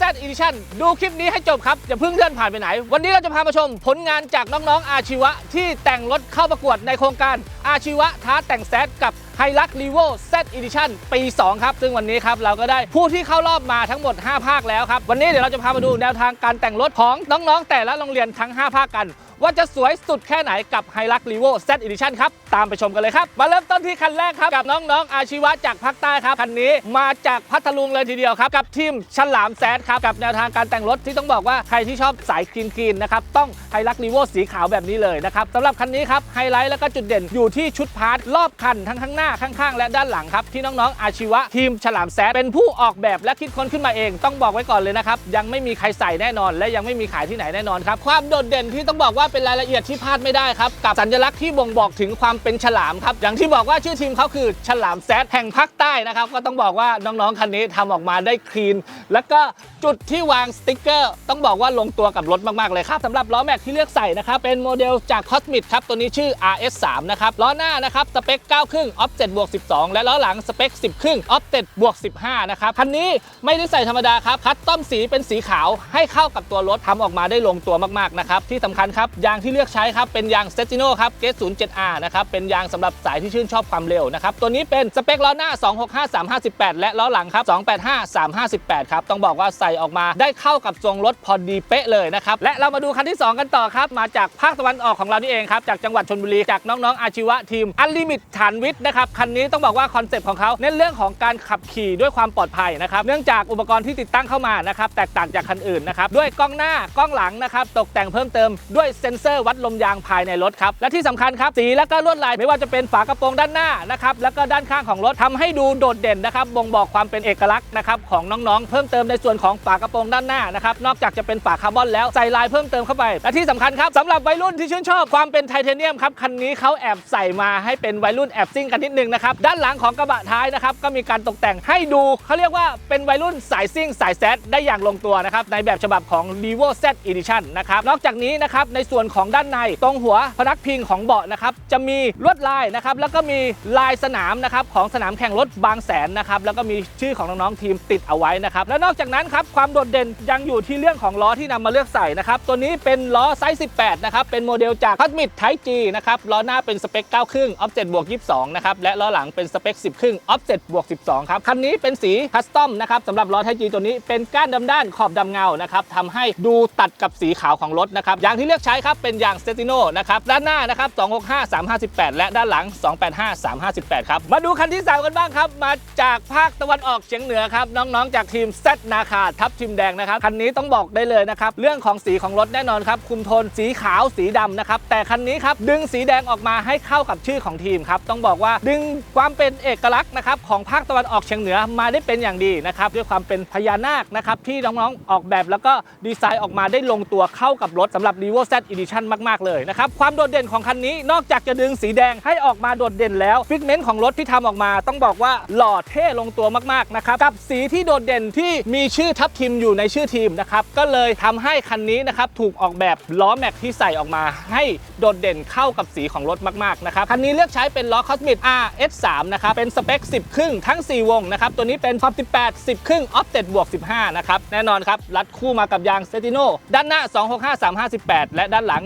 Z Edition ดูคลิปนี้ให้จบครับ อย่าเพิ่งเลื่อนผ่านไปไหน วันนี้เราจะพามาชมผลงานจากน้องๆ อาชีวะ ที่แต่งรถเข้าประกวดในโครงการอาชีวะท้าแต่งแซดกับ ไฮลัก r e v o Z Edition ปี 2 ครับ ซึ่งวันนี้ครับเราก็ได้ผู้ที่เข้ารอบมาทั้งหมด 5 ภาคแล้วครับ วันนี้เดี๋ยวเราจะพามาดูแนวทางการแต่งรถของน้องๆ แต่ละโรงเรียนทั้ง 5 ภาคกัน ว่าจะสวยสุดแค่ไหนกับ h i l u x r e v o Z Edition ครับ ตามไปชมกันเลยครับ มาเริ่มต้นที่คันแรกครับ กับน้องๆ อาชีวะจากภาคใต้ครับ คันนี้มาจากพัทลุงเลยทีเดียวครับ กับทีมฉลามแซดครับกับแนวทางการแต่งรถที่ต้องบอกว่าใครที่ชอบสายกรีนๆนะครับต้อง h i l u x r e v o สีขาวแบบนี้เลยนะครับสำหรับคันนี้ครับไฮไลท์แล้วก็จุดเด่นอยู่ที่ชุดพาร์ทรอบคันทั้งข้างหน้าข้าง ๆ และด้านหลังครับ ที่น้องๆอาชีวะทีมฉลามแซดเป็นผู้ออกแบบและคิดค้นขึ้นมาเอง ต้องบอกไว้ก่อนเลยนะครับ ยังไม่มีใครใส่แน่นอน และยังไม่มีขายที่ไหนแน่นอนครับ ความโดดเด่นที่ต้องบอกว่าเป็นรายละเอียดที่พลาดไม่ได้ครับ กับสัญลักษณ์ที่บ่งบอกถึงความเป็นฉลามครับ อย่างที่บอกว่าชื่อทีมเขาคือฉลามแซดแห่งภาคใต้นะครับ ก็ต้องบอกว่าน้องๆคันนี้ทำออกมาได้คลีน แล้วก็จุดที่วางสติกเกอร์ ต้องบอกว่าลงตัวกับรถมากๆเลยครับสำหรับล้อแม็กที่เลือกใส่นะครับเป็นโมเดลจาก Cosmic ครับตัวนี้ชื่อ RS3 นะครับล้อหน้านะครับสเปค9ครึ่ง offset บวก12 และล้อหลังสเปค 10 ครึ่ง offset บวก15 นะครับ คันนี้ไม่ได้ใส่ธรรมดาครับ คัสตอมสีเป็นสีขาวให้เข้ากับตัวรถทำออกมาได้ลงตัวมากๆนะครับ ที่สำคัญครับยางที่เลือกใช้ครับ เป็นยาง s t e t i n o ครับ Gate 07R นะครับ เป็นยางสำหรับสายที่ชื่นชอบความเร็วนะครับ ตัวนี้เป็นสเปคล้อหน้า 265358 และล้อหลังครับ 285358 ครับ ต้องบอกว่าใส่ออกมาได้เข้ากับทรงรถพอดีเป๊ะเลยนะครับ และเรามาดูคันที่ 2 กันต่อครับ มาจากภาคตะวันออกของเรานี่เองครับ จากจังหวัดชนบุรี จากน้องๆอาชีวะทีมอันลิมิตฐานวิทย์นะครับครับคันนี้ต้องบอกว่าคอนเซปต์ของเขาเน้นเรื่องของการขับขี่ด้วยความปลอดภัยนะครับเนื่องจากอุปกรณ์ที่ติดตั้งเข้ามานะครับแตกต่างจากคันอื่นนะครับด้วยกล้องหน้ากล้องหลังนะครับตกแต่งเพิ่มเติมด้วยเซ็นเซอร์วัดลมยางภายในรถครับและที่สำคัญครับสีและก็ลวดลายไม่ว่าจะเป็นฝากระโปรงด้านหน้านะครับแล้วก็ด้านข้างของรถทำให้ดูโดดเด่นนะครับบ่งบอกความเป็นเอกลักษณ์นะครับของน้องๆ เพิ่มเติมในส่วนของฝากระโปรงด้านหน้านะครับนอกจากจะเป็นฝาคาร์บอนแล้วใส่ลายเพิ่มเติมเข้าไป และที่สำคัญครับสำหรับวัยรุ่นที่ชื่นชอบความเป็นไทเทเนียมครับคันนี้เขาแอบใส่มาให้เป็นวัยรุ่นแอบซิ่งกันนิดนึงนะครับ ด้านหลังของกระบะท้ายนะครับ ก็มีการตกแต่งให้ดู เขาเรียกว่าเป็นวัยรุ่นสายซิ่งสายแซดได้อย่างลงตัวนะครับ ในแบบฉบับของ r e v o Z Edition นะครับ นอกจากนี้นะครับ ในส่วนของด้านในตรงหัวพนักพิงของเบาะนะครับ จะมีลวดลายนะครับ แล้วก็มีลายสนามนะครับของสนามแข่งรถบางแสนนะครับ แล้วก็มีชื่อของน้องๆทีมติดเอาไว้นะครับ และนอกจากนั้นครับ ความโดดเด่นยังอยู่ที่เรื่องของล้อที่นำมาเลือกใส่นะครับ ตัวนี้เป็นล้อไซส์ 18 นะครับ เป็นโมเดลจากพัดมิดไทจีนะครับ ล้อหน้าเป็นสเปค 9 ครึ่งออฟเจ็บวก22 นะครับและล้อหลังเป็นสเปค 10 ครึ่งออฟเจ็บวก 12 ครับคันนี้เป็นสีคัสตอมนะครับสำหรับล้อไทจีตัวนี้เป็นก้านดำด้านขอบดำเงานะครับทำให้ดูตัดกับสีขาวของรถนะครับยางที่เลือกใช้ครับเป็นยางสเตติโนนะครับด้านหน้านะครับ265 358 และด้านหลัง 285 358 ครับมาดูคันที่ 3 กันบ้างครับ มาจากภาคตะวันออกเฉียงเหนือครับน้องๆ จากทีมเซตนาคาทับทิมแดงนะครับคันนี้ต้องบอกได้เลยนะครับเรื่องของสีของรถแน่นอนครับคุมโทนสีขาวสีดำนะครับแต่คันนี้ครับดึงสีแดงออกมาให้เข้ากับชื่อของทีมครับต้องบอกว่าดึงความเป็นเอกลักษณ์นะครับของภาคตะวันออกเฉียงเหนือมาได้เป็นอย่างดีนะครับด้วยความเป็นพญานาคนะครับที่น้องๆออกแบบแล้วก็ดีไซน์ออกมาได้ลงตัวเข้ากับรถสำหรับ r e v o Z Edition มากๆเลยนะครับความโดดเด่นของคันนี้นอกจากจะดึงสีแดงให้ออกมาโดดเด่นแล้วฟิกเมนต์ของรถที่ทำออกมาต้องบอกว่าหล่อเท่ลงตัวมากๆนะครับกับสีที่โดดเด่นที่มีชื่อทัพทีมอยู่ในชื่อทีมนะครับก็เลยทำให้คันนี้นะครับถูกออกแบบล้อแม็กที่ใส่ออกมา ให้โดดเด่นเข้ากับสีของรถมากๆนะครับคันนี้เลือกใช้เป็นล้อ Cosmic S3 นะครับ เป็นสเปค 10 ครึ่งทั้ง 4 วงนะครับ ตัวนี้เป็นความ18 10 ครึ่ง offset บวก 15 นะครับ แน่นอนครับ รัดคู่มากับยาง s e t i n o ด้านหน้า 265 358 และด้านหลัง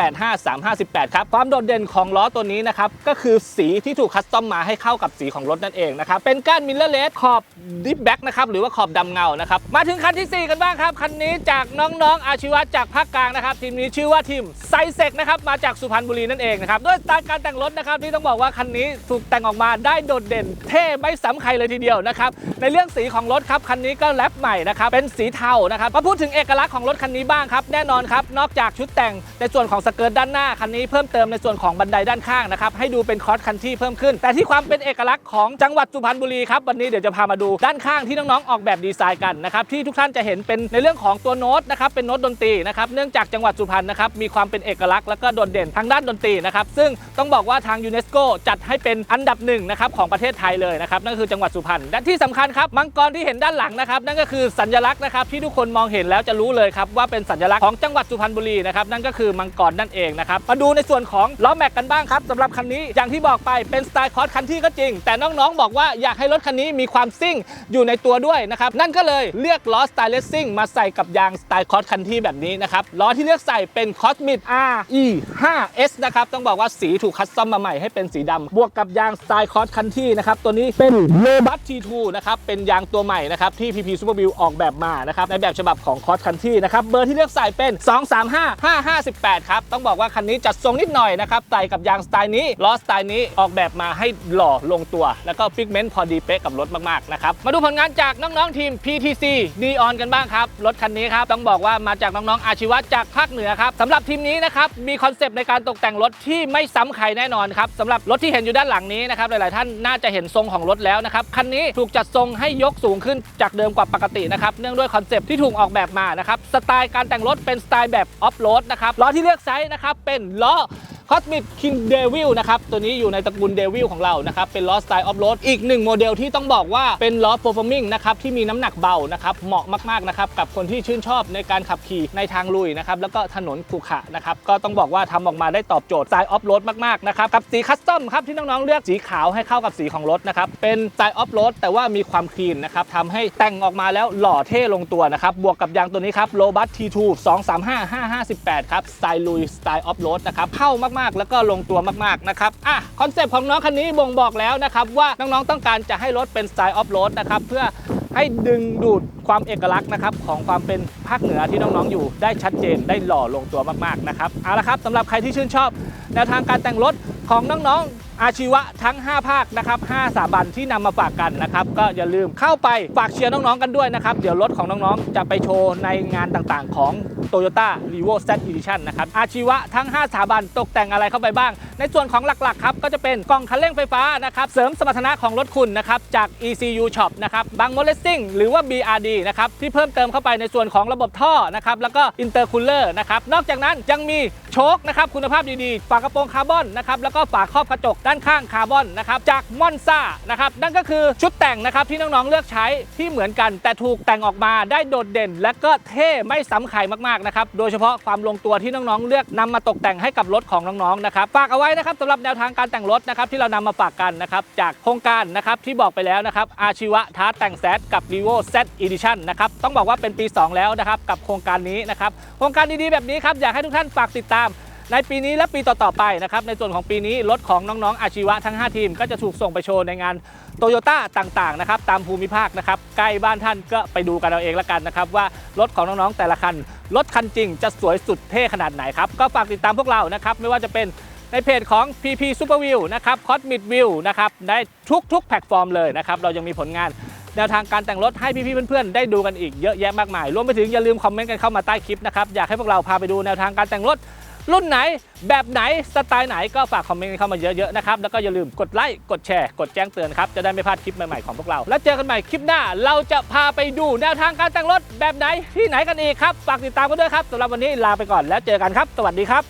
285 358 ครับ ความโดดเด่นของล้อตัวนี้นะครับ ก็คือสีที่ถูกคัสตอมมาให้เข้ากับสีของรถนั่นเองนะครับ เป็นก้านมิลเลอร์เลสขอบดิฟแบ็กนะครับหรือว่าขอบดำเงานะครับมาถึงคันทีสี่4 กันบ้างครับคันนี้จากน้องๆอาชีวะจากภาคกลางนะครับทีมนี้ชื่อว่าทีมไซเซกนะครับมาจากสุพรรณบุรีนั่นเองนะครับด้วยสไตล์การแต่งรถนะครับที่ต้องบอกว่าคันนี้ถูกแต่งออกมาได้โดดเด่น เท่ไม่ซ้ำใครเลยทีเดียวนะครับในเรื่องสีของรถครับคันนี้ก็แรปใหม่นะครับเป็นสีเทานะครับมาพูดถึงเอกลักษณ์ของรถคันนี้บ้างครับแน่นอนครับนอกจากชุดแต่งในส่วนของสเกิร์ตด้านหน้าคันนี้เพิ่มเติมในส่วนของบันไดด้านข้างนะครับให้ดูเป็นคอสคันที่เพิ่มขึ้น แต่ที่ความเป็นเอกลักษณ์ของจังหวัดสุพรรณบุรีครับวันนี้เดี๋ยวจะพามาดูด้านข้างที่น้องๆออกแบบดีไซน์กันนะครับที่ทุกท่านจะเห็นเป็นในเรื่องของตัวโน้ตนะครับเป็นโน้ตดนตรีนะครับเนื่องจากจังหวัดสุพรรณนะครับมีความเป็นเอกลักษณ์แล้วก็โดดเด่นทางด้านดนตรีนะครับซึ่งต้องบอกว่าทางยูเนสโกจัดให้เป็นเป็นอันดับหนึ่งนะครับของประเทศไทยเลยนะครับนั่นคือจังหวัดสุพรรณและที่สำคัญครับมังกรที่เห็นด้านหลังนะครับนั่นก็คือสัญลักษณ์นะครับที่ทุกคนมองเห็นแล้วจะรู้เลยครับว่าเป็นสัญลักษณ์ของจังหวัดสุพรรณบุรีนะครับนั่นก็คือมังกรนั่นเองนะครับมาดูในส่วนของล้อแม็กกันบ้างครับสำหรับคันนี้อย่างที่บอกไปเป็นสไตล์คอร์สคันที่ก็จริง แต่น้องๆบอกว่าอยากให้รถคันนี้มีความซิ่งอยู่ในตัวด้วยนะครับนั่นก็เลยเลือกล้อสไตล์เลสซิ่งมาใส่กับยางสไตล์คอร์สคันที่แบบนี้นะครับล้อที่เลือกใส่เป็นคอสมิด RE 5S นะครับต้องบอกว่าสีถูกคัสตอมมาใหม่ให้เป็นสีดำบวกกับยางสไตล์คอสคันที่นะครับตัวนี้เป็น l o b u s T2 นะครับเป็นยางตัวใหม่นะครับที่ PP Super View ออกแบบมานะครับในแบบฉบับของคอสคันที่นะครับเบอร์ที่เลือกใส่เป็น 235-558 ครับ ต้องบอกว่าคันนี้จัดทรงนิดหน่อยนะครับใส่กับยางสไตล์นี้ล้อสไตล์นี้ออกแบบมาให้หล่อลงตัว แล้วก็ฟิกเมนต์พอดีเป๊ะกับรถมากๆนะครับมาดูผลงานจากน้องๆทีม PTC Neon กันบ้างครับรถคันนี้ครับต้องบอกว่ามาจากน้องๆอาชีวะจากภาคเหนือครับสำหรับทีมนี้นะครับมีคอนเซปต์ในการตกแต่งรถที่ไม่ซ้ำใครแน่นอนครับสำหรับรถที่เห็นอยู่ด้านหลังนี้นะครับหลาย ๆ ท่านน่าจะเห็นทรงของรถแล้วนะครับคันนี้ถูกจัดทรงให้ยกสูงขึ้นจากเดิมกว่าปกตินะครับเนื่องด้วยคอนเซปต์ที่ถูกออกแบบมานะครับสไตล์การแต่งรถเป็นสไตล์แบบออฟโรดนะครับล้อที่เลือกไซส์นะครับเป็นล้อ คอสมิ c คิงเดวิลนะครับ ตัวนี้อยู่ในตระกูลเดวิลของเรานะครับ เป็นล้อสไตล์ออฟโรดอีกหนึ่งโมเดลที่ต้องบอกว่าเป็นล้อ performing นะครับ ที่มีน้ำหนักเบานะครับ เหมาะมากๆนะครับ กับคนที่ชื่นชอบในการขับขี่ในทางลุยนะครับ แล้วก็ถนนขรุขระนะครับ ก็ต้องบอกว่าทำออกมาได้ตอบโจทย์สไตล์ออฟโรดมากๆนะครับ กับสีคัสตอมครับที่น้องๆเลือกสีขาวให้เข้ากับสีของรถนะครับ เป็นสไตล์ออฟโรดแต่ว่ามีความคลีนนะครับทำให้แต่งออกมาแล้วหล่อเท่ลงตัวนะครับ บวกกับยางตัวนี้ครับโ o บัส T2 235-558ครับสไตล์ลุยสไตล์ออฟโรดนะครับเข้ามากๆ แล้วก็ลงตัวมากๆนะครับอะคอนเซปต์ของน้องคันนี้บ่งบอกแล้วนะครับว่าน้องๆต้องการจะให้รถเป็นสไตล์ออฟโรดนะครับเพื่อให้ดึงดูดความเอกลักษณ์นะครับของความเป็นภาคเหนือที่น้องๆอยู่ได้ชัดเจนได้หล่อลงตัวมากๆนะครับเอาละครับสำหรับใครที่ชื่นชอบแนวทางการแต่งรถของน้องๆ อาชีวะทั้ง 5 ภาคนะครับ5สถาบันที่นำมาฝากกันนะครับก็อย่าลืมเข้าไปฝากเชียร์น้องๆกันด้วยนะครับเดี๋ยวรถของน้องๆ จะไปโชว์ในงานต่างๆ ของ Toyota r e v o Z Edition นะครับ อาชีวะทั้ง 5 สถาบันตกแต่งอะไรเข้าไปบ้าง ในส่วนของหลักๆครับก็จะเป็นกล่องคันเร่งไฟฟ้านะครับ เสริมสมรรถนะของรถคุณนะครับ จาก ECU Shop นะครับบางโมเลสซิ่งหรือว่า BRD นะครับ ที่เพิ่มเติมเข้าไปในส่วนของระบบท่อนะครับ แล้วก็อินเตอร์คูลเลอร์นะครับ นอกจากนั้นยังมีโชคนะครับคุณภาพดีๆ ฝากระโปรงคาร์บอนนะครับ แล้วก็ฝาครอบกระจกด้านข้างคาร์บอนนะครับ จากมอนซ่านะครับ นั่นก็คือชุดแต่งนะครับที่น้องๆเลือกใช้ที่เหมือนกัน แต่ถูกแต่งออกมาได้โดดเด่น และก็เท่ไม่ซ้ำใครมากนะครับ โดยเฉพาะความลงตัวที่น้องๆ เลือกนำมาตกแต่งให้กับรถของน้องๆ นะครับ ฝากเอาไว้นะครับสำหรับแนวทางการแต่งรถนะครับที่เรานำมาฝากกันนะครับจากโครงการนะครับที่บอกไปแล้วนะครับอาชีวะท้าแต่งแซดกับ r e v o Z Edition นะครับต้องบอกว่าเป็นปี 2 แล้วนะครับกับโครงการนี้นะครับโครงการดีๆแบบนี้ครับอยากให้ทุกท่านฝากติดตาม ในปีนี้และปีต่อๆไปนะครับในส่วนของปีนี้รถของน้องๆอาชีวะทั้ง 5 ทีม ก็จะถูกส่งไปโชว์ในงานโตโยต้าต่างๆนะครับตามภูมิภาคนะครับใกล้บ้านท่านก็ไปดูกันเอาเองละกันนะครับว่ารถของน้องๆแต่ละคัน รถคันจริงจะสวยสุดเท่ขนาดไหนครับก็ฝากติดตามพวกเรานะครับไม่ว่าจะเป็นในเพจของ PP Super View นะครับ Cosmic View นะครับได้ทุกๆ แพลตฟอร์มเลยนะครับเรายังมีผลงานแนวทางการแต่งรถให้พี่ๆเพื่อนๆ ได้ดูกันอีกเยอะแยะมากมาย รวมไปถึงอย่าลืมคอมเมนต์กันเข้ามาใต้คลิปนะครับ อยากให้พวกเราพาไปดูแนวทางการแต่งรถ รุ่นไหนแบบไหนสไตล์ไหนก็ฝากคอมเมนต์เข้ามาเยอะๆนะครับแล้วก็อย่าลืมกดไลค์กดแชร์กดแจ้งเตือนครับจะได้ไม่พลาดคลิปใหม่ๆของพวกเรา แล้วเจอกันใหม่คลิปหน้า เราจะพาไปดูแนวทางการแต่งรถแบบไหนที่ไหนกันอีกครับฝากติดตามกันด้วยครับสำหรับวันนี้ลาไปก่อนแล้วเจอกันครับ สวัสดีครับ